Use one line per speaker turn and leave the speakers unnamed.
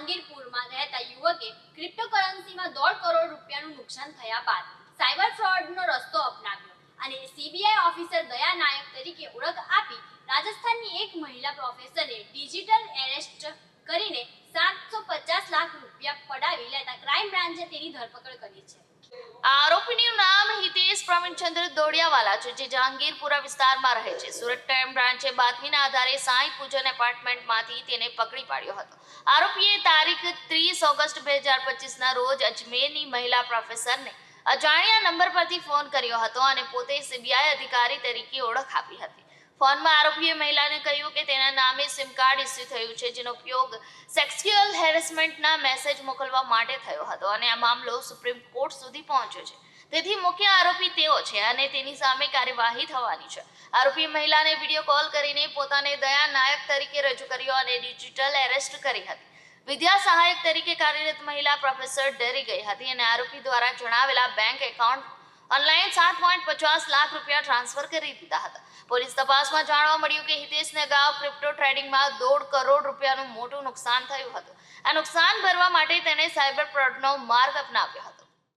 જહાંગીરપુરમાં રહેતા યુવકે ક્રિપ્ટોકરન્સીમાં દોઢ કરોડ રૂપિયાનું નુકસાન થયા બાદ સાયબર ફ્રોડનો રસ્તો અપનાવ્યો અને સીબીઆઈ ઓફિસર દયા નાયક તરીકે ઓળખ આપી રાજસ્થાનની એક મહિલા પ્રોફેસરે ડિજિટલ એરેસ્ટ કરીને સાતસો પચાસ લાખ રૂપિયા પડાવી લેતા ક્રાઇમ બ્રાન્ચે તેની ધરપકડ કરી છે.
પ્રવીણચંદ્ર દોડિયાવાલા છે, જે જહાંગીરપુરા વિસ્તારમાં રહે છે. સુરત ક્રાઇમ બ્રાન્ચે બાતમીના આધારે સાંઈ પૂજન એપાર્ટમેન્ટમાંથી તેને પકડી પાડ્યો હતો. આરોપીએ તારીખ ત્રીસ ઓગસ્ટ બે હજાર પચીસના રોજ અજમેરની મહિલા પ્રોફેસરને અજાણ્યા નંબર પરથી ફોન કર્યો હતો અને પોતે સીબીઆઈ અધિકારી તરીકે ઓળખ આપી હતી. ફોનમાં આરોપીએ મહિલાને કહ્યું કે તેના નામે સિમ કાર્ડ ઇસ્યુ થયું છે, જેનો ઉપયોગ સેક્સ્યુઅલ હેરેસમેન્ટના મેસેજ મોકલવા માટે થયો હતો અને આ મામલો સુપ્રીમ કોર્ટ સુધી પહોંચ્યો છે. તેથી મુખ્ય આરોપી તેઓ છે અને તેની સામે કાર્યવાહી થવાની છે. આરોપી મહિલાને વીડિયો કોલ કરીને પોતાને દયા નાયક તરીકે રજૂ કર્યો અને ડિજિટલ એરેસ્ટ કરી હતી. વિદ્યા સહાયક તરીકે કાર્યરત મહિલા પ્રોફેસર ડરી ગઈ હતી અને આરોપી દ્વારા જણાવેલા બેંક એકાઉન્ટ ઓનલાઈન સાત પોઈન્ટ પચાસ લાખ રૂપિયા ટ્રાન્સફર કરી દીધા હતા. પોલીસ તપાસમાં જાણવા મળ્યું કે હિતેશને અગાઉ ક્રિપ્ટો ટ્રેડિંગમાં દોઢ કરોડ રૂપિયાનું મોટું નુકસાન થયું હતું. આ નુકસાન ભરવા માટે તેણે સાયબર ફ્રોડનો માર્ગ અપનાવ્યો હતો.